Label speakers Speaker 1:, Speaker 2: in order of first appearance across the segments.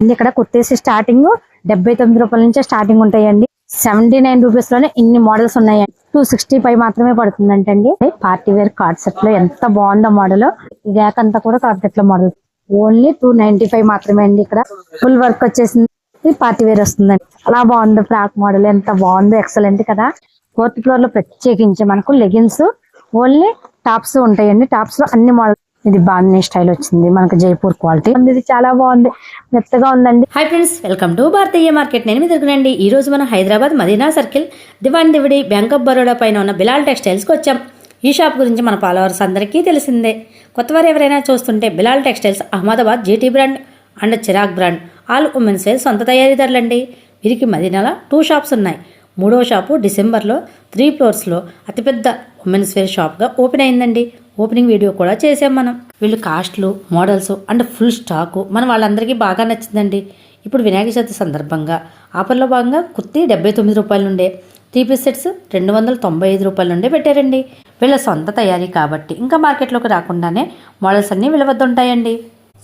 Speaker 1: ఇక్కడ కుర్తీస్ స్టార్టింగ్ డెబ్బై తొమ్మిది రూపాయల నుంచి స్టార్టింగ్ ఉంటాయండి. సెవెంటీ నైన్ రూపీస్లోనే ఇన్ని మోడల్స్ ఉన్నాయండి. టూ సిక్స్టీ ఫైవ్ మాత్రమే పడుతుందంటండి. పార్టీ వేర్ కార్డ్ సెట్లో ఎంత బాగుందో మోడల్. ర్యాక్ అంతా కూడా కార్డ్లో model. Only two ninety five మాత్రమే అండి ఇక్కడ. ఫుల్ వర్క్ వచ్చేసింది. ఇది పార్టీ వేర్ వస్తుందండి. అలా బాగుంది ఫ్రాక్ మోడల్. ఎంత బాగుందో ఎక్సలెంట్ కదా. ఫోర్త్ ఫ్లోర్లో ప్రత్యేకించి మనకు లెగిన్స్. ఓన్లీ టాప్స్ ఉంటాయండి. టాప్స్లో అన్ని మోడల్ ఇది బాగుంది స్టైల్ వచ్చింది మనకు జైపూర్ క్వాలిటీ. ఇది చాలా బాగుంది మెత్తగా ఉందండి.
Speaker 2: Hi friends welcome to Bharatiya market. నేను మీ దొరికినండి ఈ రోజు మనం Hyderabad Madina circle Diwan Devdi bank of Baroda పైన ఉన్న బిలాల్ టెక్స్టైల్స్కి వచ్చాం. ఈ షాప్ గురించి మన ఫాలోవర్స్ అందరికీ తెలిసిందే. కొత్తవారు ఎవరైనా చూస్తుంటే Bilal textiles Ahmedabad GT brand and Chirag brand all women's wear సొంత తయారీదారులండి. వీరికి మదీనాలో టూ షాప్స్ ఉన్నాయి. మూడో షాపు డిసెంబర్లో త్రీ ఫ్లోర్స్లో అతిపెద్ద ఉమెన్స్ వేర్ షాప్గా ఓపెన్ అయిందండి. ఓపెనింగ్ వీడియో కూడా చేసాం మనం. వీళ్ళు కాస్ట్లు మోడల్స్ అండ్ ఫుల్ స్టాకు మనం వాళ్ళందరికీ బాగా నచ్చిందండి. ఇప్పుడు వినాయక చవితి సందర్భంగా ఆఫర్లో భాగంగా కుర్తీ డెబ్బై తొమ్మిది రూపాయల నుండే త్రీ పీస్ సెట్స్ రెండు వందల తొంభై ఐదు రూపాయల నుండే పెట్టారండి. వీళ్ళ సొంత తయారీ కాబట్టి ఇంకా మార్కెట్లోకి రాకుండానే మోడల్స్ అన్నీ విలువద్దుంటాయండి ఉంటాయండి.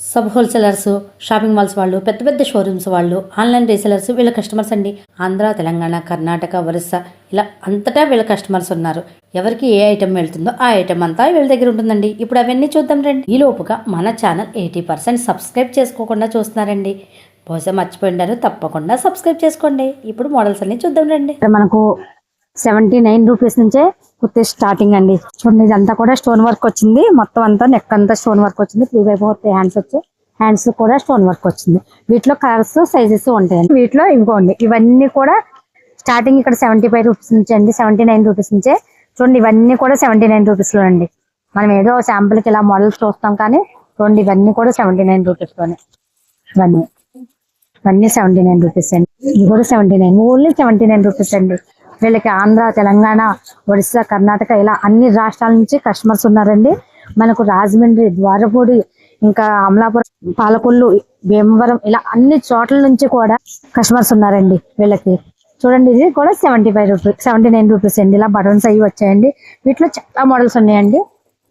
Speaker 2: సబ్ హోల్సేలర్స్ షాపింగ్ మాల్స్ వాళ్ళు పెద్ద పెద్ద షోరూమ్స్ వాళ్ళు ఆన్లైన్ రీసెలర్స్ వీళ్ళ కస్టమర్స్ అండి. ఆంధ్ర తెలంగాణ కర్ణాటక ఒరిస్సా ఇలా అంతటా వీళ్ళ కస్టమర్స్ ఉన్నారు. ఎవరికి ఏ ఐటెం వెళ్తుందో ఆ ఐటెం అంతా వీళ్ళ దగ్గర ఉంటుందండి. ఇప్పుడు అవన్నీ చూద్దాం రండి. ఈ లోపుగా మన ఛానల్ ఎయిటీ పర్సెంట్ సబ్స్క్రైబ్ చేసుకోకుండా చూస్తున్నారండి. బహుశా మర్చిపోయిండారు తప్పకుండా సబ్స్క్రైబ్ చేసుకోండి. ఇప్పుడు మోడల్స్ అన్ని చూద్దాం రండి.
Speaker 1: మనకు సెవెంటీ నైన్ రూపీస్ నుంచే కుర్తీ స్టార్టింగ్ అండి. చూడండి ఇదంతా కూడా స్టోన్ వర్క్ వచ్చింది. మొత్తం అంతా నెక్ అంతా స్టోన్ వర్క్ వచ్చింది. త్రీ బై ఫోర్ హ్యాండ్స్ వచ్చి హ్యాండ్స్ కూడా స్టోన్ వర్క్ వచ్చింది. వీటిలో కలర్స్ సైజెస్ ఉంటాయండి. వీటిలో ఇవ్వండి ఇవన్నీ కూడా స్టార్టింగ్ ఇక్కడ సెవెంటీ ఫైవ్ రూపీస్ నుంచి అండి. సెవెంటీ నైన్ రూపీస్ నుంచే. చూడండి ఇవన్నీ కూడా సెవెంటీ నైన్ రూపీస్లో అండి. మనం ఏదో శాంపుల్కి ఇలా మోడల్స్ చూస్తాం కానీ చూడండి ఇవన్నీ కూడా సెవెంటీ నైన్ రూపీస్లోనే ఇవన్నీ. ఇవన్నీ సెవెంటీ నైన్ రూపీస్ అండి. ఇది కూడా seventy nine only seventy nine rupees అండి. వీళ్ళకి ఆంధ్ర తెలంగాణ ఒడిస్సా కర్ణాటక ఇలా అన్ని రాష్ట్రాల నుంచి కస్టమర్స్ ఉన్నారండి. మనకు రాజమండ్రి ద్వారపూడి ఇంకా అమలాపురం పాలకొల్లు భీమవరం ఇలా అన్ని చోట్ల నుంచి కూడా కస్టమర్స్ ఉన్నారండి వీళ్ళకి. చూడండి ఇది కూడా seventy five rupees seventy nine rupees అండి. ఇలా బటన్స్ అవి వచ్చాయండి. వీటిలో చాలా మోడల్స్ ఉన్నాయండి.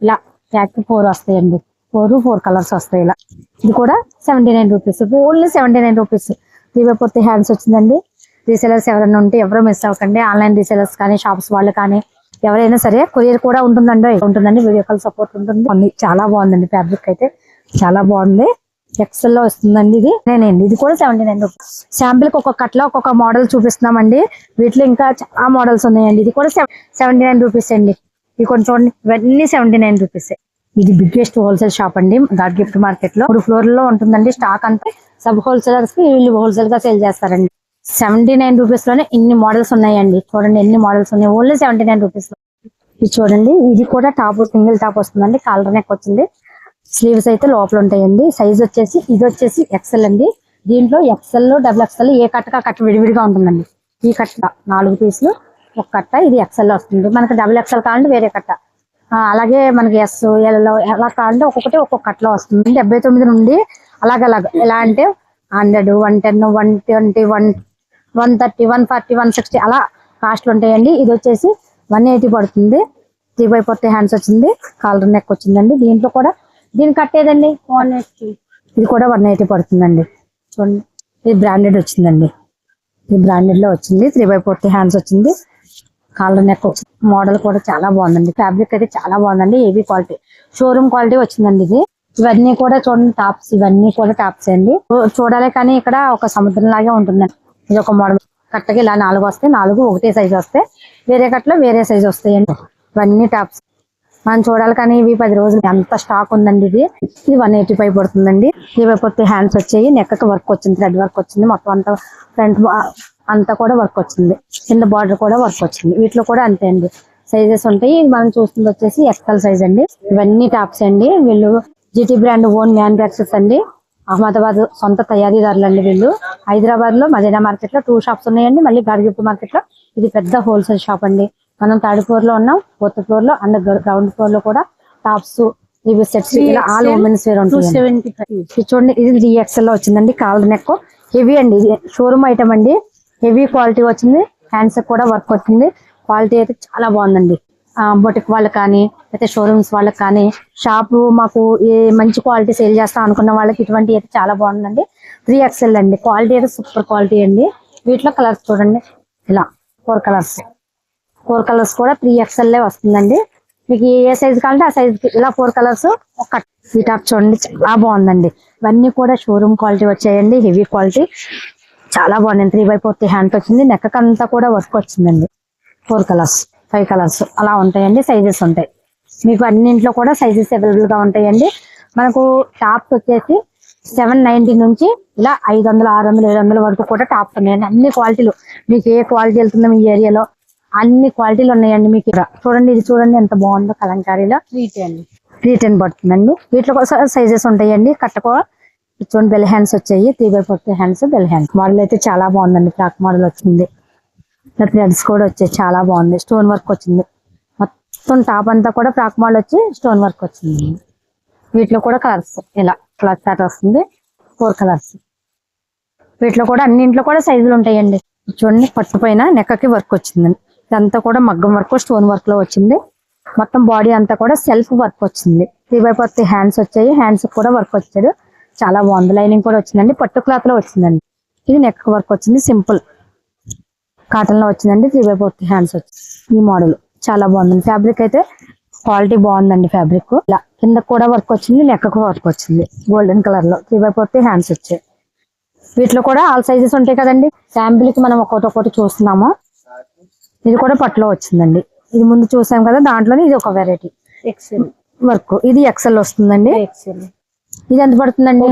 Speaker 1: ఇలా ప్యాక్ ఫోర్ వస్తాయండి. ఫోర్ ఫోర్ కలర్స్ వస్తాయి ఇలా. ఇది కూడా seventy nine rupees only seventy nine rupees దివ్యపూర్తి hands వచ్చిందండి. రీసెలర్స్ ఎవరైనా ఉంటే ఎవరో మిస్ అవ్వకండి. ఆన్లైన్ రీసెలర్స్ కానీ షాప్స్ వాళ్ళు కానీ ఎవరైనా సరే కొరియర్ కూడా ఉంటుందండి. ఉంటుందండి. వీడియో కాల్ సపోర్ట్ ఉంటుంది. చాలా బాగుందండి ఫ్యాబ్రిక్ అయితే. చాలా బాగుంది. ఎక్సెల్లో వస్తుందండి ఇది. నేనండి. ఇది కూడా సెవెంటీ నైన్ రూపీస్ శాంపిల్కి ఒక్కొక్క కట్ల ఒక్కొక్క మోడల్ చూపిస్తున్నామండి. వీటిలో ఇంకా చాలా మోడల్స్ ఉన్నాయండి. ఇది కూడా సెవెంటీ నైన్ రూపీస్ అండి. ఇది కొంచెం చూడండి. ఇవన్నీ సెవెంటీ నైన్ రూపీస్ ఇది బిగ్గెస్ట్ హోల్సేల్ షాప్ అండి. గాడ్ గిఫ్ట్ మార్కెట్లో మూడు ఫ్లోర్లో ఉంటుందండి స్టాక్ అంతా. సబ్ హోల్సేలర్స్కి వీళ్ళు హోల్సేల్గా సేల్ చేస్తారండి. సెవెంటీ నైన్ రూపీస్లోనే ఇన్ని మోడల్స్ ఉన్నాయండి. చూడండి ఎన్ని మోడల్స్ ఉన్నాయి. ఓన్లీ సెవెంటీ నైన్ రూపీస్లో. ఇది చూడండి ఇది కూడా టాప్ సింగిల్ టాప్ వస్తుందండి. కాలర్ నెక్ వచ్చింది. స్లీవ్స్ అయితే లోపల ఉంటాయండి. సైజ్ వచ్చేసి ఇది వచ్చేసి ఎక్సెల్ అండి. దీంట్లో ఎక్సెల్ డబుల్ ఎక్సెల్ ఏ కట్టగా కట్ట విడివిడిగా ఉంటుందండి. ఈ కట్ట నాలుగు పీసులు ఒక కట్ట ఇది ఎక్సెల్ వస్తుంది. మనకి డబుల్ ఎక్సెల్ కావాలంటే వేరే కట్ట. అలాగే మనకి ఎస్ ఎల్ ఎలా కావాలంటే ఒక్కొక్కటి ఒక్కొక్క కట్టలో వస్తుంది. డెబ్బై తొమ్మిది నుండి అలాగ అలాగ ఎలా అంటే hundred one ten one twenty one one thirty one forty one sixty అలా కాస్ట్లు ఉంటాయండి. ఇది వచ్చేసి వన్ ఎయిటీ పడుతుంది. త్రీ బై ఫోర్టీ హ్యాండ్స్ వచ్చింది. కాలర్ నెక్ వచ్చిందండి. దీంట్లో కూడా దీని కట్టేదండి? One eighty. ఇది కూడా వన్ ఎయిటీ పడుతుందండి. చూడండి. ఇది బ్రాండెడ్ వచ్చిందండి. ఇది బ్రాండెడ్లో వచ్చింది. త్రీ బై ఫోర్టీ హ్యాండ్స్ వచ్చింది. కాలర్ నెక్ వచ్చింది. మోడల్ కూడా చాలా బాగుందండి. ఫ్యాబ్రిక్ అయితే చాలా బాగుందండి. AB quality. షోరూమ్ క్వాలిటీ వచ్చిందండి ఇది. ఇవన్నీ కూడా చూడండి టాప్స్. ఇవన్నీ కూడా టాప్స్ అండి. చూడాలి కానీ ఇక్కడ ఒక సముద్రం లాగే ఉంటుందండి. ఇది ఒక మోడల్. కట్టకి ఇలా నాలుగు వస్తాయి. నాలుగు ఒకటే సైజ్ వస్తాయి. వేరే కట్టలో వేరే సైజ్ వస్తాయండి. ఇవన్నీ టాప్స్. మనం చూడాలి కానీ ఇవి పది రోజులు. ఎంత స్టాక్ ఉందండి ఇది? ఇది వన్ ఎయిటీ ఫైవ్ పడుతుందండి. ఇవి పొత్తి హ్యాండ్స్ వచ్చాయి. నెక్కకి వర్క్ వచ్చింది. థ్రెడ్ వర్క్ వచ్చింది. మొత్తం అంతా ఫ్రంట్ అంతా కూడా వర్క్ వచ్చింది. కింద బార్డర్ కూడా వర్క్ వచ్చింది. వీటిలో కూడా అంతే అండి. సైజెస్ ఉంటాయి. మనం చూస్తుంది వచ్చేసి ఎక్సెల్ సైజ్ అండి. ఇవన్నీ టాప్స్ అండి. వీళ్ళు జిటి బ్రాండ్ ఓన్ మ్యానుఫాక్చర్స్ అండి. అహ్మదాబాద్ సొంత తయారీదారులు అండి వీళ్ళు. హైదరాబాద్లో మదీనా మార్కెట్లో టూ షాప్స్ ఉన్నాయండి. మళ్ళీ గాడిగిప్పు మార్కెట్లో ఇది పెద్ద హోల్సేల్ షాప్ అండి. మనం థర్డ్ ఫ్లోర్లో ఉన్నాం. ఫోర్త్ ఫ్లోర్లో అండ్ గ్రౌండ్ ఫ్లోర్లో కూడా టాప్స్ ఇవి సెట్స్ ఇలా ఆల్ ఉమెన్స్ వేర్ ఉంటాయి చూడండి ఇది త్రీ ఎక్స్ఎల్లో వచ్చిందండి కాలర్ నెక్. హెవీ అండి ఇది. షోరూమ్ ఐటమ్ అండి. హెవీ క్వాలిటీ వచ్చింది. హ్యాండ్స్ కూడా వర్క్ వచ్చింది క్వాలిటీ అయితే చాలా బాగుందండి. బొటిక్ వాళ్ళకి కానీ లేకపోతే షోరూమ్స్ వాళ్ళకి కానీ షాపు మాకు ఏ మంచి క్వాలిటీ సేల్ చేస్తాం అనుకున్న వాళ్ళకి ఇటువంటి అయితే చాలా బాగుందండి. త్రీ ఎక్స్ఎల్ అండి. క్వాలిటీ అయితే సూపర్ క్వాలిటీ అండి. వీటిలో కలర్స్ చూడండి. ఇలా ఫోర్ కలర్స్ ఫోర్ కలర్స్ కూడా త్రీ ఎక్స్ఎల్ వస్తుందండి. మీకు ఏ సైజ్ కావాలంటే ఆ సైజ్ ఇలా ఫోర్ కలర్స్ ఒక ఈ టాప్ చూడండి చాలా బాగుందండి. ఇవన్నీ కూడా షోరూమ్ క్వాలిటీ వచ్చాయండి. హెవీ క్వాలిటీ చాలా బాగుంది త్రీ బై ఫోర్త్ హ్యాండ్ వచ్చింది. నెక్కకంతా అంతా కూడా వర్క్ వచ్చిందండి. ఫోర్ కలర్స్ ఫైవ్ కలర్స్ అలా ఉంటాయండి సైజెస్ ఉంటాయి. మీకు అన్నింట్లో కూడా సైజెస్ అవైలబుల్గా ఉంటాయండి. మనకు టాప్స్ వచ్చేసి సెవెన్ నైన్టీ నుంచి ఇలా ఐదు వందలు ఆరు వందలు ఏడు వందల వరకు కూడా టాప్స్ ఉన్నాయండి. అన్ని క్వాలిటీలు మీకు ఏ క్వాలిటీ వెళ్తుందో మీ ఏరియాలో అన్ని క్వాలిటీలు ఉన్నాయండి మీకు చూడండి ఇది చూడండి ఎంత బాగుందో కలంకారీలో. త్రీ టెన్ త్రీ టెన్ పడుతుందండి. వీటిలో కూడా సైజెస్ ఉంటాయండి. కట్టుకో చూడండి బెల్ హ్యాండ్స్ వచ్చాయి. Three by four hands bell hands model అయితే చాలా బాగుందండి. ఫ్రాక్ మోడల్ వచ్చింది. థ్రెడ్స్ కూడా వచ్చాయి. చాలా బాగుంది. స్టోన్ వర్క్ వచ్చింది. మొత్తం టాప్ అంతా కూడా ఫ్రాక్ మాల్ వచ్చి స్టోన్ వర్క్ వచ్చింది. వీటిలో కూడా కలర్స్ ఇలా కలర్ చార్ట్ వస్తుంది. ఫోర్ కలర్స్ వీటిలో కూడా అన్నింట్లో కూడా సైజులు ఉంటాయండి. చూడండి పట్టు నెక్కకి వర్క్ వచ్చిందండి ఇదంతా కూడా మగ్గం వర్క్ స్టోన్ వర్క్లో వచ్చింది. మొత్తం బాడీ అంతా కూడా సెల్ఫ్ వర్క్ వచ్చింది. త్రీ బై ఫోర్ హ్యాండ్స్ వచ్చాయి. హ్యాండ్స్ కూడా వర్క్ వచ్చాడు. చాలా బాగుంది. లైనింగ్ కూడా వచ్చిందండి. పట్టు క్లాత్లో వచ్చిందండి. ఇది నెక్ వర్క్ వచ్చింది. సింపుల్ కాటన్లో వచ్చిందండి త్రీ బై ఫోర్ హ్యాండ్స్ వచ్చింది ఈ మోడల్. చాలా బాగుందండి. ఫ్యాబ్రిక్ అయితే క్వాలిటీ బాగుందండి ఫ్యాబ్రిక్ ఇలా కింద కూడా వర్క్ వచ్చింది నెక్కకు వర్క్ వచ్చింది. గోల్డెన్ కలర్లో త్రీ బై ఫోర్ హ్యాండ్స్ వచ్చాయి వీటిలో కూడా ఆల్ సైజెస్ ఉంటాయి కదండి. శాంపిల్కి మనం ఒక్కొక్కటి ఒక్కొక్కటి చూస్తున్నాము. ఇది కూడా పట్టులో వచ్చిందండి. ఇది ముందు చూసాం కదా దాంట్లోనే ఇది ఒక వెరైటీ
Speaker 3: ఎక్సెల్
Speaker 1: వర్క్ ఇది ఎక్సెల్ వస్తుందండి.
Speaker 3: ఎక్సెల్
Speaker 1: ఇది ఎంత పడుతుందండి?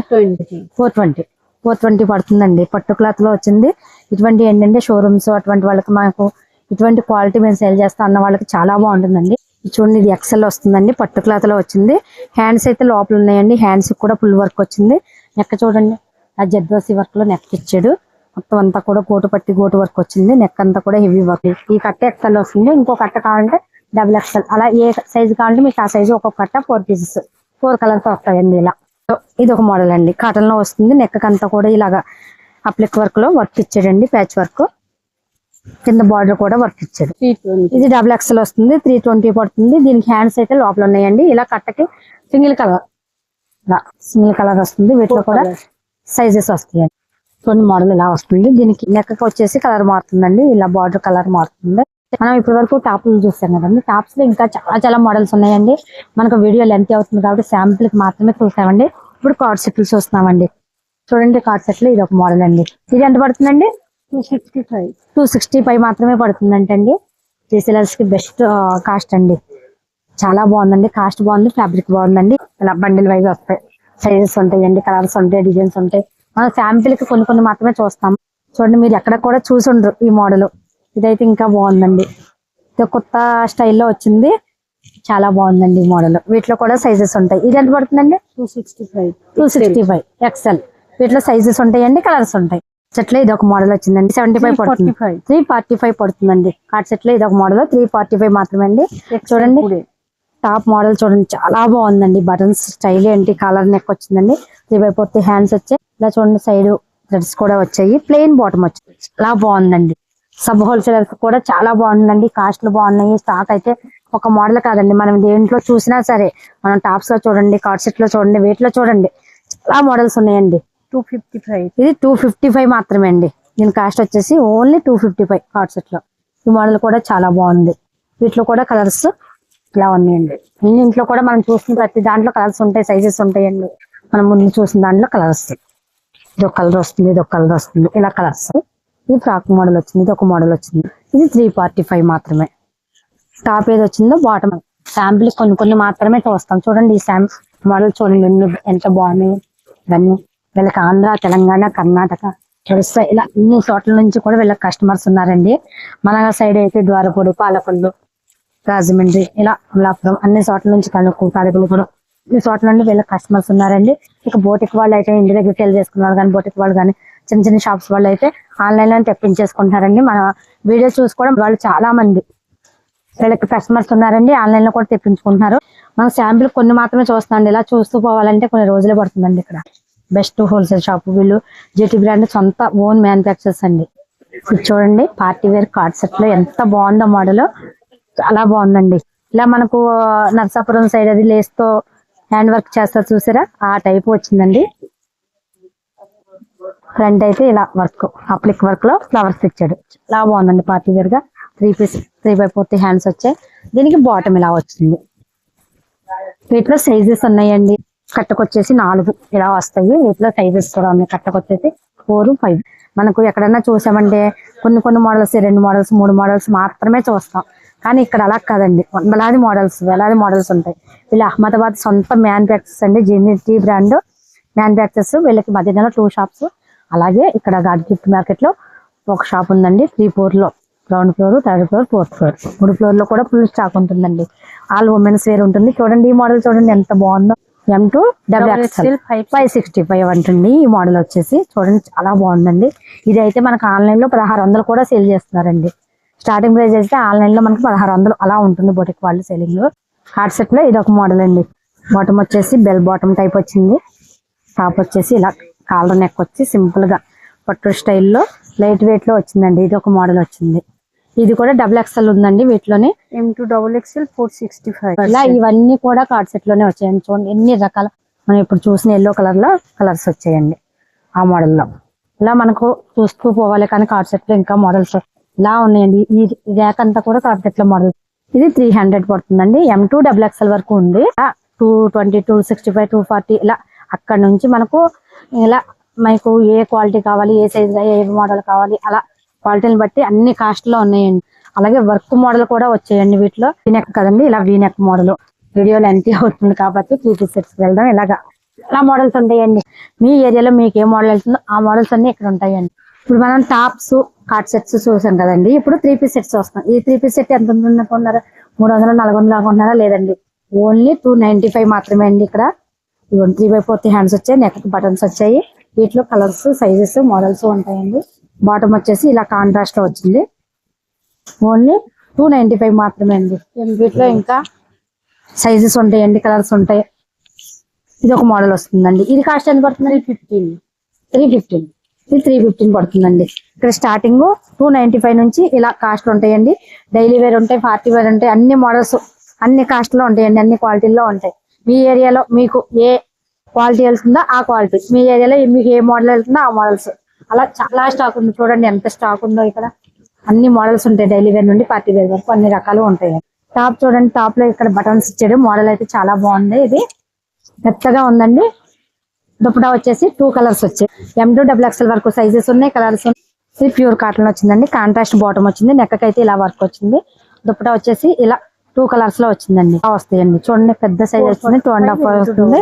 Speaker 1: ఫోర్ ట్వంటీ ఫోర్ ట్వంటీ పడుతుందండి. పట్టు క్లాత్లో వచ్చింది. ఇటువంటి ఏంటంటే షోరూమ్స్ అటువంటి వాళ్ళకి మాకు ఇటువంటి క్వాలిటీ మేము సేల్ చేస్తా అన్న వాళ్ళకి చాలా బాగుంటుందండి. చూడండి ఇది ఎక్సెల్ వస్తుందండి పట్టు క్లాత్లో వచ్చింది. హ్యాండ్స్ అయితే లోపల ఉన్నాయండి హ్యాండ్స్ కూడా ఫుల్ వర్క్ వచ్చింది. నెక్క చూడండి ఆ జడ్వాసి వర్క్లో నెక్ ఇచ్చాడు. మొత్తం అంతా కూడా గోటు పట్టి గోటు వర్క్ వచ్చింది. నెక్ అంతా కూడా హెవీ వర్క్ ఈ కట్ట ఎక్సెల్ వస్తుంది. ఇంకో కట్ట కావాలంటే డబుల్ ఎక్సెల్ అలా ఏ సైజు కావాలంటే మీకు ఆ సైజు ఒక్కొక్క కట్ట ఫోర్ పీసెస్ ఫోర్ కలర్స్ వస్తాయండి ఇలా. ఇది ఒక మోడల్ అండి. కాటన్లో వస్తుంది. నెక్ కూడా ఇలాగా అప్లిక్ వర్క్లో వర్క్ ఇచ్చాడండి ప్యాచ్ వర్క్. కింద బార్డర్ కూడా వర్క్ ఇచ్చాడు. ఇది డబుల్ ఎక్స్ఎల్ వస్తుంది త్రీ ట్వంటీ పడుతుంది. దీనికి హ్యాండ్స్ అయితే లోపల ఉన్నాయండి. ఇలా కట్టకి సింగిల్ కలర్. సింగిల్ కలర్ వస్తుంది. వీటిలో కూడా సైజెస్ వస్తాయండి. కొన్ని మోడల్ ఇలా వస్తుంది. దీనికి నెక్కకి వచ్చేసి కలర్ మారుతుందండి. ఇలా బార్డర్ కలర్ మారుతుంది. మనం ఇప్పటి వరకు టాప్లు చూసాం కదండి. టాప్స్లో ఇంకా చాలా చాలా మోడల్స్ ఉన్నాయండి. మనకు వీడియో లెంత్ అవుతుంది కాబట్టి శాంపుల్కి మాత్రమే చూసామండి. ఇప్పుడు కార్డ్ సెట్లు చూస్తున్నామండి చూడండి కార్డ్ సెట్లు ఇది ఒక మోడల్ అండి. ఇది ఎంత పడుతుందండి?
Speaker 3: Two sixty five
Speaker 1: two sixty five మాత్రమే పడుతుందంటండి. టీసీఎల్ఎస్కి బెస్ట్ కాస్ట్ అండి. చాలా బాగుందండి. కాస్ట్ బాగుంది ఫ్యాబ్రిక్ బాగుందండి. ఇలా బండిల్ వైజ్ వస్తాయి. సైజెస్ ఉంటాయండి కలర్స్ ఉంటాయి డిజైన్స్ ఉంటాయి. మనం శాంపిల్కి కొన్ని కొన్ని మాత్రమే చూస్తాం. చూడండి మీరు ఎక్కడ కూడా చూసుండ్రు ఈ మోడల్ ఇదైతే ఇంకా బాగుందండి. ఇది కొత్త స్టైల్లో వచ్చింది. చాలా బాగుందండి ఈ మోడల్ వీటిలో కూడా సైజెస్ ఉంటాయి. ఇది ఎంత పడుతుందండి?
Speaker 3: Two sixty five
Speaker 1: two sixty five XL వీటిలో సైజెస్ ఉంటాయండి కలర్స్ ఉంటాయి. సెట్లో ఇది ఒక మోడల్ వచ్చిందండి సెవెంటీ ఫైవ్ పడుతుంది.
Speaker 3: 45.
Speaker 1: త్రీ ఫార్టీ ఫైవ్ పడుతుందండి. కార్డ్ సెట్లో ఇది ఒక మోడల్ త్రీ ఫార్టీ ఫైవ్ మాత్రమే అండి చూడండి టాప్ మోడల్ చూడండి చాలా బాగుందండి. బటన్స్ స్టైల్ ఏంటి కలర్ నెక్ వచ్చిందండి. త్రీ బై ఫోర్త్ హ్యాండ్స్ వచ్చాయి. ఇలా చూడండి సైడ్ థ్రెడ్స్ కూడా వచ్చాయి. ప్లెయిన్ బాటమ్ వచ్చింది చాలా బాగుందండి. సబ్ హోల్సేలర్స్ కూడా చాలా బాగుందండి. కాస్ట్లు బాగున్నాయి. స్టాక్ అయితే ఒక మోడల్ కాదండి. మనం దేంట్లో చూసినా సరే మనం టాప్స్లో చూడండి కార్డ్ సెట్లో చూడండి వీటిలో చూడండి చాలా మోడల్స్ ఉన్నాయండి.
Speaker 3: Two fifty five.
Speaker 1: ఇది టూ ఫిఫ్టీ ఫైవ్ మాత్రమే అండి దీని కాస్ట్ వచ్చేసి ఓన్లీ టూ ఫిఫ్టీ ఫైవ్ కార్డ్లో ఈ మోడల్ కూడా చాలా బాగుంది. వీటిలో కూడా కలర్స్ ఇలా ఉన్నాయండి. అన్ని ఇంట్లో కూడా మనం చూసిన ప్రతి దాంట్లో కలర్స్ ఉంటాయి సైజెస్ ఉంటాయండి. మనం ముందు చూసిన దాంట్లో కలర్స్. ఇది ఒక కలర్ వస్తుంది ఇది ఒక కలర్ వస్తుంది. ఇలా కలర్స్. ఇది ఫ్రాక్ మోడల్ వచ్చింది ఇది ఒక మోడల్ వచ్చింది. ఇది త్రీ ఫార్టీ ఫైవ్ మాత్రమే. టాప్ ఏది వచ్చిందో బాటమ్. శాంపుల్ కొన్ని కొన్ని మాత్రమే చూస్తాం. చూడండి ఈ శాంపుల్ మోడల్ చూడండి. ఎంత బాగున్నాయి ఇవన్నీ వీళ్ళకి ఆంధ్ర తెలంగాణ కర్ణాటక ఒరిస్సా ఇలా అన్ని చోట్ల నుంచి కూడా వీళ్ళకి కస్టమర్స్ ఉన్నారండి. మన సైడ్ అయితే ద్వారపూడి పాలకొల్లు రాజమండ్రి ఇలా అమలాపురం అన్ని చోట్ల నుంచి కనుక్కు కూడా ఈ చోట్ల నుండి వీళ్ళకి కస్టమర్స్ ఉన్నారండి. ఇక బోటిక్ వాళ్ళు అయితే ఇంటి దగ్గర సెల్ చేసుకున్నారు కానీ బోటిక్ వాళ్ళు కానీ చిన్న చిన్న షాప్స్ వాళ్ళు అయితే ఆన్లైన్లో మన వీడియో చూసుకోవడం వాళ్ళు చాలా మంది వీళ్ళకి కస్టమర్స్ ఉన్నారండి ఆన్లైన్లో కూడా తెప్పించుకుంటున్నారు. మనం శాంపుల్ కొన్ని మాత్రమే చూస్తున్నాండి. ఇలా చూస్తూ పోవాలంటే కొన్ని రోజులే పడుతుందండి ఇక్కడ. బెస్ట్ హోల్సేల్ షాప్ వీళ్ళు జెటి బ్రాండ్ సొంత ఓన్ మ్యానుఫ్యాక్చర్స్ అండి. ఇది చూడండి పార్టీ వేర్ కార్డ్ సెట్లో ఎంత బాగుందో మోడల్. చాలా బాగుందండి. ఇలా మనకు నర్సాపురం సైడ్ అది లేస్తో హ్యాండ్ వర్క్ చేస్తారు చూసారా? ఆ టైప్ వచ్చిందండి. ఫ్రంట్ అయితే ఇలా వర్క్ అప్లిక్ వర్క్లో ఫ్లవర్స్ ఇచ్చాడు చాలా బాగుందండి party వేర్గా. Three piece three by fourth hands వచ్చాయి. దీనికి బాటమ్ ఇలా వచ్చింది. వీటిలో సైజెస్ ఉన్నాయండి. కట్టకొచ్చేసి నాలుగు ఇలా వస్తాయి. వీటిలో సైజెస్ కూడా ఉన్నాయి. కట్టకొచ్చేసి ఫోర్ ఫైవ్ మనకు ఎక్కడైనా చూసామంటే కొన్ని కొన్ని మోడల్స్ రెండు మోడల్స్ మూడు మోడల్స్ మాత్రమే చూస్తాం. కానీ ఇక్కడ అలా కాదండి. వందలాది మోడల్స్ వేలాది మోడల్స్ ఉంటాయి. వీళ్ళు అహ్మదాబాద్ సొంత మ్యానుఫ్యాక్చర్స్ అండి. జీనిటీ బ్రాండ్ మ్యానుఫ్యాక్చర్స్ వీళ్ళకి మధ్యలో టూ షాప్స్ అలాగే ఇక్కడ గాడ్ గిఫ్ట్ మార్కెట్లో ఒక షాప్ ఉందండి. త్రీ ఫ్లోర్లో. Ground floor third floor fourth floor మూడు ఫ్లోర్లో కూడా ఫుల్ స్టాక్ ఉంటుందండి. ఆల్ ఉమెన్స్ వేర్ ఉంటుంది. చూడండి ఈ మోడల్ చూడండి ఎంత బాగుందో. M to double
Speaker 3: Double
Speaker 1: XL
Speaker 3: XL, five
Speaker 1: five sixty five అంటుంది. ఈ మోడల్ వచ్చేసి చూడండి చాలా బాగుందండి. ఇది అయితే మనకు ఆన్లైన్లో పదహారు వందలు కూడా సేల్ చేస్తున్నారండి. స్టార్టింగ్ ప్రైస్ అయితే ఆన్లైన్లో మనకి పదహారు వందలు అలా ఉంటుంది బొటిక్ వాళ్ళు సెల్లింగ్ హార్ట్ సెట్లో ఇది ఒక మోడల్ అండి. బాటమ్ వచ్చేసి బెల్ బాటమ్ టైప్ వచ్చింది. టాప్ వచ్చేసి ఇలా కాలర్ నెక్ వచ్చి సింపుల్గా పట్టు స్టైల్లో లైట్ వెయిట్లో వచ్చిందండి. ఇది ఒక మోడల్ వచ్చింది. ఇది కూడా డబుల్ ఎక్స్ఎల్ ఉందండి వీటిలోనే.
Speaker 3: M to double XL four sixty five
Speaker 1: ఇలా ఇవన్నీ కూడా కార్డ్ సెట్లోనే వచ్చాయండి. చూడండి ఎన్ని రకాల మనం ఇప్పుడు చూసిన ఎల్లో కలర్లో కలర్స్ వచ్చాయండి ఆ మోడల్లో. ఇలా మనకు చూస్తూ పోవాలి కానీ కార్డ్ సెట్లో ఇంకా మోడల్స్ ఇలా ఉన్నాయండి. ఈ ర్యాక్ అంతా కూడా కార్డ్ సెట్లో మోడల్ ఇది త్రీ హండ్రెడ్ పడుతుందండి. ఎం టూ డబుల్ ఎక్స్ఎల్ వరకు ఉంది. Two twenty two sixty five two forty ఇలా అక్కడ నుంచి మనకు ఇలా మనకు ఏ క్వాలిటీ కావాలి ఏ సైజ్ ఏ మోడల్ కావాలి అలా క్వాలిటీని బట్టి అన్ని కాస్ట్లో ఉన్నాయండి. అలాగే వర్క్ మోడల్ కూడా వచ్చాయండి వీటిలో. వీనెక్ కదండి ఇలా వీనెక్ మోడల్. వీడియో లెంత్ అవుతుంది కాబట్టి త్రీ పీస్ సెట్స్ వెళ్దాం ఇలాగా. ఇలా మోడల్స్ ఉంటాయండి. మీ ఏరియాలో మీకు ఏ మోడల్ వెళ్తుందో ఆ మోడల్స్ అన్ని ఇక్కడ ఉంటాయండి. ఇప్పుడు మనం టాప్స్ కాట్ సెట్స్ చూసాం కదండి. ఇప్పుడు త్రీ పీస్ సెట్స్ వస్తాం ఈ త్రీ పీస్ సెట్ ఎంత ఉంది అనుకున్నారా మూడు వందలు నాలుగు వందలు అనుకున్నారా లేదండి. ఓన్లీ టూ నైన్టీ ఫైవ్ మాత్రమే అండి ఇక్కడ. ఇవన్నీ త్రీ బై ఫోర్త్ హ్యాండ్స్ వచ్చాయి నెక్ బటన్స్ వచ్చాయి. వీటిలో కలర్స్ సైజెస్ మోడల్స్ ఉంటాయండి. బాటమ్ వచ్చేసి ఇలా కాంట్రాస్ట్లో వచ్చింది. ఓన్లీ టూ నైన్టీ ఫైవ్ మాత్రమే అండి. వీటిలో ఇంకా? సైజెస్ ఉంటాయండి కలర్స్ ఉంటాయి. ఇది ఒక మోడల్ వస్తుందండి. ఇది కాస్ట్ ఎంత పడుతుంది? ఫిఫ్టీన్ త్రీ ఫిఫ్టీన్ ఇది త్రీ ఫిఫ్టీన్ పడుతుందండి. ఇక్కడ స్టార్టింగ్ టూ నైన్టీ ఫైవ్ నుంచి ఇలా కాస్ట్ ఉంటాయండి. డైలీ వేర్ ఉంటాయి పార్టీ వేర్ ఉంటాయి అన్ని మోడల్స్ అన్ని కాస్ట్లో ఉంటాయండి అన్ని క్వాలిటీల్లో ఉంటాయి. మీ ఏరియాలో మీకు ఏ క్వాలిటీ వెళ్తుందో ఆ క్వాలిటీ మీ ఏరియాలో మీకు ఏ మోడల్ వెళ్తుందో ఆ మోడల్స్ అలా చాలా స్టాక్ ఉంది. చూడండి ఎంత స్టాక్ ఉందో ఇక్కడ. అన్ని మోడల్స్ ఉంటాయి డైలీ వేర్ నుండి పార్టీ వేర్ వరకు. అన్ని రకాలు ఉంటాయి. టాప్ చూడండి టాప్లో ఇక్కడ బటన్స్ ఇచ్చాడు. మోడల్ అయితే చాలా బాగుంది. ఇది మెత్తగా ఉందండి. దుపటా వచ్చేసి టూ కలర్స్ వచ్చాయి. ఎం టూ డబుల్ ఎక్స్ఎల్ వరకు సైజెస్ ఉన్నాయి. కలర్స్ ఇది ప్యూర్ కాటన్ వచ్చిందండి. కాంట్రాస్ట్ బాటమ్ వచ్చింది. నెక్ అయితే ఇలా వర్క్ వచ్చింది. దుపటా వచ్చేసి ఇలా టూ కలర్స్లో వచ్చిందండి. వస్తాయండి. చూడండి పెద్ద సైజ్ వచ్చింది. టూ అండ్ హాఫ్ వస్తుంది.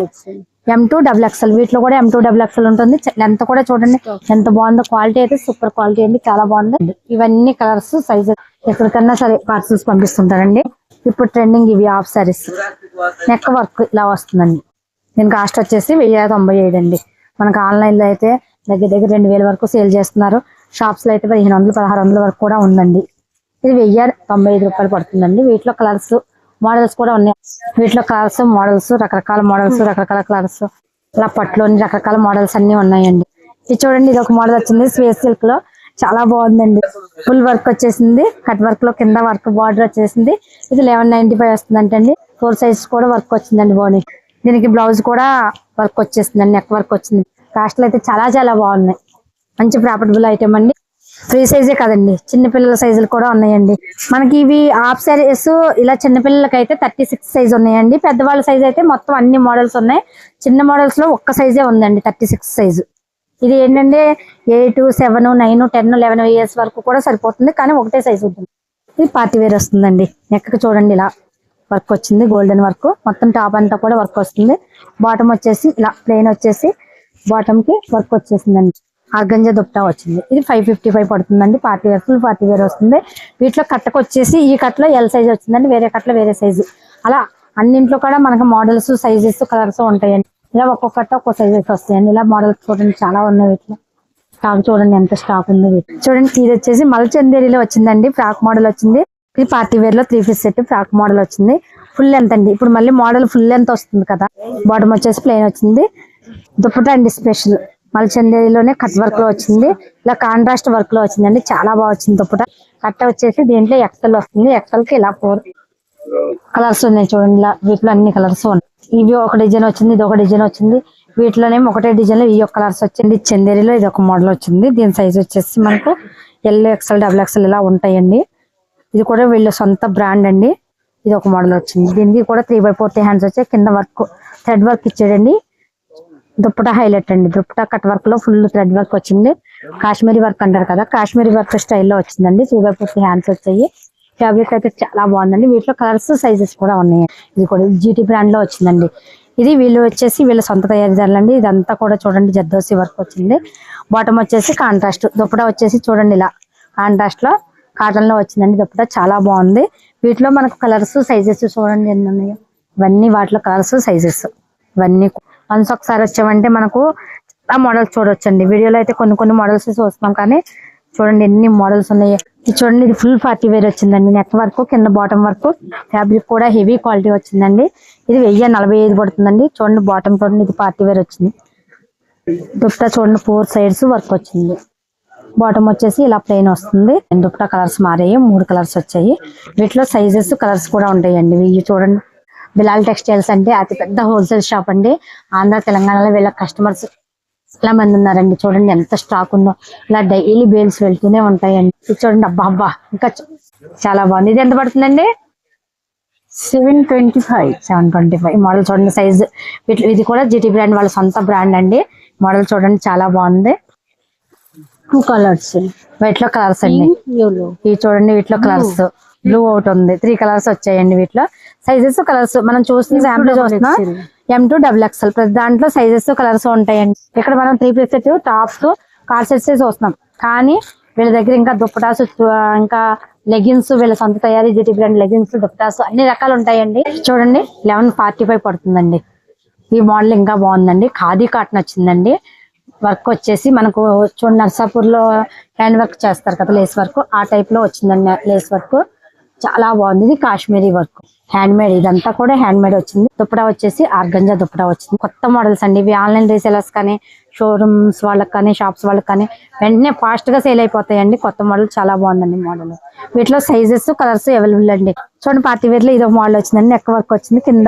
Speaker 1: ఎం టూ డబుల్ ఎక్స్ఎల్ వీటిలో కూడా ఎం టూ డబుల్ ఎక్స్ఎల్ ఉంటుంది. ఎంత కూడా చూడండి. ఎంత బాగుందో క్వాలిటీ అయితే సూపర్ క్వాలిటీ అండి. చాలా బాగుంది. ఇవన్నీ కలర్స్ సైజెస్ ఎక్కడికన్నా సరే పార్సల్స్ పంపిస్తుంటారండి. ఇప్పుడు ట్రెండింగ్ ఇవి హాఫ్ సారీస్ నెక్ వర్క్ ఇలా వస్తుందండి. దీని కాస్ట్ వచ్చేసి వెయ్యి తొంభై ఏడు అండి. మనకు ఆన్లైన్లో అయితే దగ్గర దగ్గర రెండు వేల వరకు సేల్ చేస్తున్నారు. షాప్స్లో అయితే పదిహేను వందలు పదహారు వందల వరకు కూడా ఉందండి. ఇది వెయ్యి తొంభై ఐదు రూపాయలు పడుతుందండి. వీటిలో కలర్స్ మోడల్స్ కూడా ఉన్నాయి. వీటిలో కలర్స్ మోడల్స్ రకరకాల మోడల్స్ రకరకాల కలర్స్ ఇలా పట్టులోని రకరకాల మోడల్స్ అన్ని ఉన్నాయండి. ఇది చూడండి ఇది ఒక మోడల్ వచ్చింది. స్పేస్ సిల్క్లో చాలా బాగుందండి. ఫుల్ వర్క్ వచ్చేసింది. కట్ వర్క్లో కింద వర్క్ బార్డర్ వచ్చేసింది. ఇది లెవెన్ నైన్టీ ఫైవ్ వస్తుందంటండి. ఫోర్ సైజ్ కూడా వర్క్ వచ్చిందండి బాగుంది దీనికి బ్లౌజ్ కూడా వర్క్ వచ్చేసిందండి. నెక్ వర్క్ వచ్చింది. కాస్ట్లు అయితే చాలా చాలా బాగున్నాయి. మంచి ప్రాఫిటబుల్ ఐటమ్ అండి. ఫ్రీ సైజే కదండి. చిన్నపిల్లల సైజులు కూడా ఉన్నాయండి. మనకి ఇవి హాఫ్ సారీస్ ఇలా చిన్న పిల్లలకి అయితే థర్టీ సిక్స్ సైజ్ ఉన్నాయండి. పెద్దవాళ్ళ సైజ్ అయితే మొత్తం అన్ని మోడల్స్ ఉన్నాయి. చిన్న మోడల్స్లో ఒక్క సైజే ఉందండి థర్టీ సిక్స్ సైజు. ఇది ఏంటంటే eight seven nine ten eleven years వరకు కూడా సరిపోతుంది. కానీ ఒకటే సైజు ఉంటుంది. ఇది పార్టీ వేర్ వస్తుందండి. నెక్కకి చూడండి ఇలా వర్క్ వచ్చింది. Golden work. మొత్తం టాప్ అంతా కూడా వర్క్ వస్తుంది. బాటమ్ వచ్చేసి ఇలా ప్లెయిన్ వచ్చేసి బాటమ్కి వర్క్ వచ్చేసిందండి. ఆర్గంజా దుప్పటా వచ్చింది. ఇది ఫైవ్ ఫిఫ్టీ ఫైవ్ పడుతుందండి. Party wear full party wear వస్తుంది. వీటిలో కట్టకు వచ్చేసి ఈ కట్టలో ఎల్ సైజ్ వచ్చిందండి. వేరే కట్టలో వేరే సైజు అలా అన్నింట్లో కూడా మనకు మోడల్స్ సైజెస్ కలర్స్ ఉంటాయండి. ఇలా ఒక్కొక్కట ఒక్కో సైజెస్ వస్తాయండి. ఇలా మోడల్స్ చూడండి. చాలా ఉన్నాయి వీటిలో. స్టాక్ చూడండి. ఎంత స్టాక్ ఉంది వీటిలో. చూడండి. ఇది వచ్చేసి మలచందేరిలో వచ్చిందండి. ఫ్రాక్ మోడల్ వచ్చింది. ఇది party వేర్లో three piece set frock model వచ్చింది. ఫుల్ లెంత్ అండి. ఇప్పుడు మళ్ళీ మోడల్ ఫుల్ లెంత్ వస్తుంది కదా. బాటమ్ వచ్చేసి ప్లెయిన్ వచ్చింది. దుప్పట అండి. స్పెషల్ మల్చందేరిలోనే కట్ వర్క్లో వచ్చింది. ఇలా కాంట్రాస్ట్ వర్క్లో వచ్చిందండి. చాలా బాగా వచ్చింది దుప్పట. కట్ట వచ్చేసి దీంట్లో ఎక్సల్ వస్తుంది. ఎక్సల్కి ఇలా ఫోర్ కలర్స్ ఉన్నాయి చూడండి. ఇలా వీటిలో అన్ని కలర్స్ ఉన్నాయి. ఇవి ఒక డిజైన్ వచ్చింది ఇది ఒక డిజైన్ వచ్చింది. వీటిలోనే ఒకటే డిజైన్లో ఈ యొక్క కలర్స్ వచ్చింది. చందేరిలో ఇది ఒక మోడల్ వచ్చింది. దీని సైజ్ వచ్చేసి మనకు ఎల్లో ఎక్స్ఎల్ డబుల్ ఎక్స్ఎల్ ఇలా ఉంటాయండి. ఇది కూడా వీళ్ళ సొంత బ్రాండ్ అండి. ఇది ఒక మోడల్ వచ్చింది. దీనికి కూడా త్రీ బై ఫోర్టీ హ్యాండ్స్ వచ్చాయి కింద వర్క్ థ్రెడ్ వర్క్ ఇచ్చాడండి. దుప్పటా హైలైట్ అండి. దుప్పటా కట్ వర్క్లో ఫుల్ థ్రెడ్ వర్క్ వచ్చింది. కాశ్మీరీ వర్క్ అంటారు కదా కాశ్మీరీ వర్క్ స్టైల్లో వచ్చిందండి. త్రీ బై ఫోర్టీ హ్యాండ్స్ వచ్చాయి. ఫ్యాబ్రిక్ అయితే చాలా బాగుందండి. వీటిలో కలర్స్ సైజెస్ కూడా ఉన్నాయి. ఇది కూడా జీటీ బ్రాండ్లో వచ్చిందండి. ఇది వీళ్ళు వచ్చేసి వీళ్ళ సొంత తయారీదారులు అండి ఇదంతా కూడా చూడండి జద్దోసి వర్క్ వచ్చింది. బాటమ్ వచ్చేసి కాంట్రాస్ట్ దుప్పటా వచ్చేసి చూడండి ఇలా. కాంట్రాస్ట్లో కాటన్లో వచ్చిందండి. దుప్పటా చాలా బాగుంది. వీటిలో మనకు కలర్స్ సైజెస్ చూడండి ఎన్ని ఉన్నాయో. ఇవన్నీ వాటిలో కలర్స్ సైజెస్. ఇవన్నీ వన్స్ ఒకసారి వచ్చామంటే మనకు చాలా మోడల్స్ చూడొచ్చండి. వీడియోలో అయితే కొన్ని కొన్ని మోడల్స్ చూస్తున్నాం కానీ చూడండి ఎన్ని మోడల్స్ ఉన్నాయి. ఇది చూడండి ఇది ఫుల్ పార్టీ వేర్ వచ్చిందండి. నెక్ వర్క్ కింద బాటమ్ వర్క్ ఫ్యాబ్రిక్ కూడా హెవీ క్వాలిటీ వచ్చిందండి. ఇది వెయ్యి నలభై ఐదు పడుతుందండి. చూడండి బాటమ్ చూడండి ఇది పార్టీ వేర్ వచ్చింది. దుప్టా చూడండి ఫోర్ సైడ్స్ వర్క్ వచ్చింది. బాటమ్ వచ్చేసి ఇలా ప్లెయిన్ వస్తుంది. దుప్పటా కలర్స్ మారాయి మూడు కలర్స్ వచ్చాయి. వీటిలో సైజెస్ కలర్స్ కూడా ఉంటాయండి. ఇవి చూడండి. బిలాల్ టెక్స్టైల్స్ అంటే అతి పెద్ద హోల్సేల్ షాప్ అండి. ఆంధ్ర తెలంగాణలో వీళ్ళ కస్టమర్స్ చాలా మంది ఉన్నారండి. చూడండి ఎంత స్టాక్ ఉందో. ఇలా డైలీ బేల్స్ వెళ్తూనే ఉంటాయండి. చూడండి అబ్బా అబ్బా ఇంకా చాలా బాగుంది. ఇది ఎంత పడుతుందండి?
Speaker 3: Seven twenty five.
Speaker 1: Seven twenty five. Model చూడండి సైజ్. ఇది కూడా జిటి బ్రాండ్ వాళ్ళ సొంత బ్రాండ్ అండి. మోడల్ చూడండి చాలా బాగుంది.
Speaker 3: టూ కలర్స్
Speaker 1: వీటిలో కలర్స్ అండి. ఇవి చూడండి వీటిలో కలర్స్ బ్లూ ఒకటి ఉంది. త్రీ కలర్స్ వచ్చాయండి వీటిలో. సైజెస్ కలర్స్ మనం చూస్తున్న శాంపుల్ చూస్తున్నాం ఎం టూ డబుల్ ఎక్స్ఎల్ ప్రతి దాంట్లో సైజెస్ కలర్స్ ఉంటాయండి. ఇక్కడ మనం త్రీ పీస్ సెట్ టాప్స్ కార్ సెట్స్ చూస్తున్నాం. కానీ వీళ్ళ దగ్గర ఇంకా దుప్పటాస్ ఇంకా లెగిన్స్ వీళ్ళ సొంత తయారీ జిటి బ్రాండ్ లెగిన్స్ దుప్పటాస్ అన్ని రకాలు ఉంటాయండి. చూడండి లెవెన్ ఫార్టీ ఫైవ్ పడుతుందండి. ఈ మోడల్ ఇంకా బాగుందండి. ఖాదీ కాటన్ వచ్చిందండి. వర్క్ వచ్చేసి మనకు చూడండి నర్సాపూర్లో హ్యాండ్ వర్క్ చేస్తారు కదా లేస్ వర్క్ ఆ టైప్లో వచ్చిందండి లేస్ వర్క్ చాలా బాగుంది. ఇది కాశ్మీరీ వర్క్. హ్యాండ్ మేడ్ ఇదంతా కూడా హ్యాండ్ మేడ్ వచ్చింది. దుప్పట వచ్చేసి ఆర్గంజా దుప్పట వచ్చింది. కొత్త మోడల్స్ అండి. ఇవి ఆన్లైన్ రీసేలర్స్ కానీ షోరూమ్స్ వాళ్ళకి కానీ షాప్స్ వాళ్ళకి కానీ వెంటనే ఫాస్ట్గా సేల్ అయిపోతాయండి. కొత్త మోడల్ చాలా బాగుందండి మోడల్ వీటిలో సైజెస్ కలర్స్ అవైలబుల్ అండి. చూడండి పార్టీ లో ఇదో మోడల్ వచ్చిందండి. నెక్ వర్క్ వచ్చింది కింద.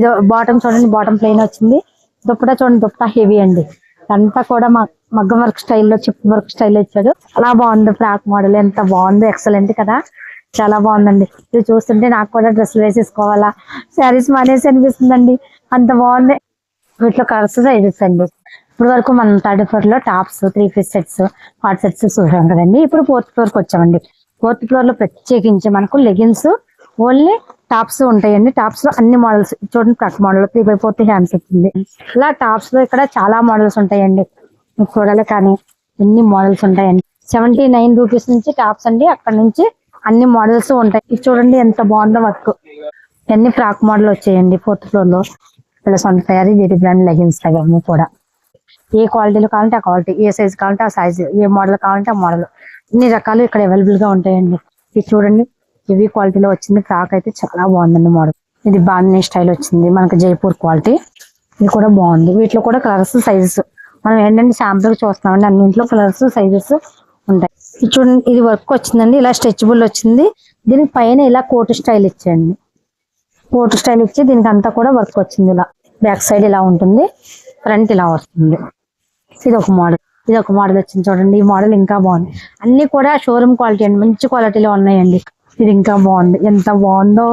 Speaker 1: ఇదో బాటమ్ చూడండి బాటమ్ ప్లెయిన్ వచ్చింది. దుప్పట చూడండి దుప్పటా హెవీ అండి. అంతా కూడా మా మగ్గం వర్క్ స్టైల్లో చిప్ వర్క్ స్టైల్లో ఇచ్చాడు. చాలా బాగుంది ఫ్రాక్ మోడల్ ఎంత బాగుంది ఎక్సలెంట్ కదా. చాలా బాగుందండి. ఇది చూస్తుంటే నాకు కూడా డ్రెస్సులు వేసేసుకోవాలా? శారీస్ మానేసి అనిపిస్తుందండి. అంత బాగుంది. వీటిలో కలర్స్ సైజెస్ అండి. ఇప్పుడు వరకు మనం థర్డ్ ఫ్లోర్లో టాప్స్ త్రీ పీస్ సెట్స్ హాట్ సెట్స్ చూసాం కదండి. ఇప్పుడు ఫోర్త్ ఫ్లోర్కి వచ్చామండి. ఫోర్త్ ఫ్లోర్లో ప్రత్యేకించి మనకు లెగిన్స్ ఓన్లీ టాప్స్ ఉంటాయండి. టాప్స్లో అన్ని మోడల్స్. చూడండి truck model three by fourth hands వచ్చింది ఇలా టాప్స్లో ఇక్కడ చాలా మోడల్స్ ఉంటాయండి. చూడాలి కానీ ఎన్ని మోడల్స్ ఉంటాయండి. సెవెంటీ నైన్ రూపీస్ నుంచి టాప్స్ అండి. అక్కడ నుంచి అన్ని మోడల్స్ ఉంటాయి. ఇది చూడండి ఎంత బాగుందో వర్క్. అన్ని ఫ్రాక్ మోడల్ వచ్చాయండి ఫోర్త్ ఫ్లోర్లో. ఇలా సొంత తయారీ జెటి బ్రాండ్ లెగిన్స్ అవన్నీ కూడా. ఏ క్వాలిటీలో కావాలంటే ఆ క్వాలిటీ ఏ సైజ్ కావాలంటే ఆ సైజ్ ఏ మోడల్ కావాలంటే ఆ మోడల్ అన్ని రకాలు ఇక్కడ అవైలబుల్గా ఉంటాయండి. ఇది చూడండి హెవీ క్వాలిటీలో వచ్చింది. ఫ్రాక్ అయితే చాలా బాగుందండి మోడల్ ఇది బాంధనీ స్టైల్ వచ్చింది. మనకి జైపూర్ క్వాలిటీ ఇది కూడా బాగుంది. వీటిలో కూడా కలర్స్ సైజెస్ మనం ఏంటంటే శాంపుల్ చూస్తామండి అన్నింటిలో కలర్స్ సైజెస్ ఉంటాయి. చూడండి ఇది వర్క్ వచ్చిందండి ఇలా స్ట్రెచబుల్ వచ్చింది. దీనికి పైన ఇలా కోటు స్టైల్ ఇచ్చేయండి. కోటు స్టైల్ ఇచ్చి దీనికి అంతా కూడా వర్క్ వచ్చింది ఇలా. బ్యాక్ సైడ్ ఇలా ఉంటుంది ఫ్రంట్ ఇలా వస్తుంది. ఇది ఒక మోడల్ ఇది ఒక మోడల్ వచ్చింది చూడండి ఈ మోడల్ ఇంకా బాగుంది. అన్ని కూడా షోరూమ్ క్వాలిటీ అండి మంచి క్వాలిటీలో ఉన్నాయండి. ఇది ఇంకా బాగుంది. ఎంత బాగుందో.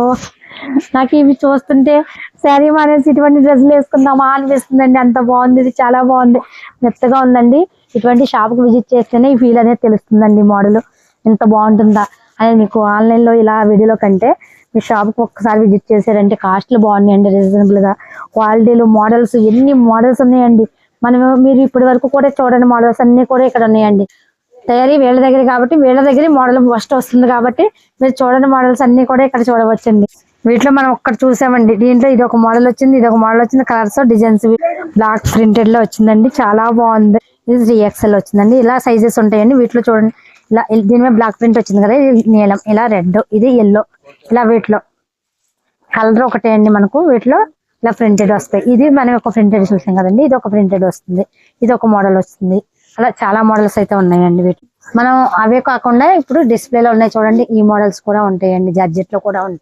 Speaker 1: నాకు ఇవి చూస్తుంటే శారీ మానేసి ఇటువంటి డ్రెస్సులు వేసుకుందామా అనిపిస్తుందండి. అంత బాగుంది ఇది చాలా బాగుంది. మెత్తగా ఉందండి. ఇటువంటి షాప్కి విజిట్ చేస్తేనే ఈ ఫీల్ అనేది తెలుస్తుందండి మోడల్ ఎంత బాగుంటుందా అనేది మీకు ఆన్లైన్లో ఇలా వీడియోలో కంటే మీ షాప్కి ఒక్కసారి విజిట్ చేశారంటే కాస్ట్లు బాగున్నాయండి రీజనబుల్గా. క్వాలిటీలు మోడల్స్ ఎన్ని మోడల్స్ ఉన్నాయండి. మనం మీరు ఇప్పటి వరకు కూడా చూడని మోడల్స్ అన్ని కూడా ఇక్కడ ఉన్నాయండి. తయారీ వీళ్ళ దగ్గర కాబట్టి వీళ్ళ దగ్గర మోడల్ ఫస్ట్ వస్తుంది కాబట్టి మీరు చూడని మోడల్స్ అన్ని కూడా ఇక్కడ చూడవచ్చండి. వీటిలో మనం ఒక్కటి చూసామండి. దీంట్లో ఇది ఒక మోడల్ వచ్చింది ఇది ఒక మోడల్ వచ్చింది. కలర్స్ డిజైన్స్ బ్లాక్ ప్రింటెడ్లో వచ్చిందండి. చాలా బాగుంది. ఇది త్రీ ఎక్స్ఎల్ వచ్చిందండి. ఇలా సైజెస్ ఉంటాయండి. వీటిలో చూడండి. ఇలా దీని మీద బ్లాక్ ప్రింట్ వచ్చింది కదా. ఇది నీలం ఇలా రెడ్ ఇది ఎల్లో ఇలా వీటిలో. కలర్ ఒకటే అండి మనకు. వీటిలో ఇలా ప్రింటెడ్ వస్తాయి. ఇది మనం ఒక ప్రింటెడ్ చూసాం కదండి. ఇది ఒక ప్రింటెడ్ వస్తుంది. ఇది ఒక మోడల్ వస్తుంది. అలా చాలా మోడల్స్ అయితే ఉన్నాయండి వీటి. మనం అవే కాకుండా ఇప్పుడు డిస్ప్లేలో ఉన్నాయి చూడండి. ఈ మోడల్స్ కూడా ఉంటాయండి. జార్జెట్లో కూడా ఉంటాయి.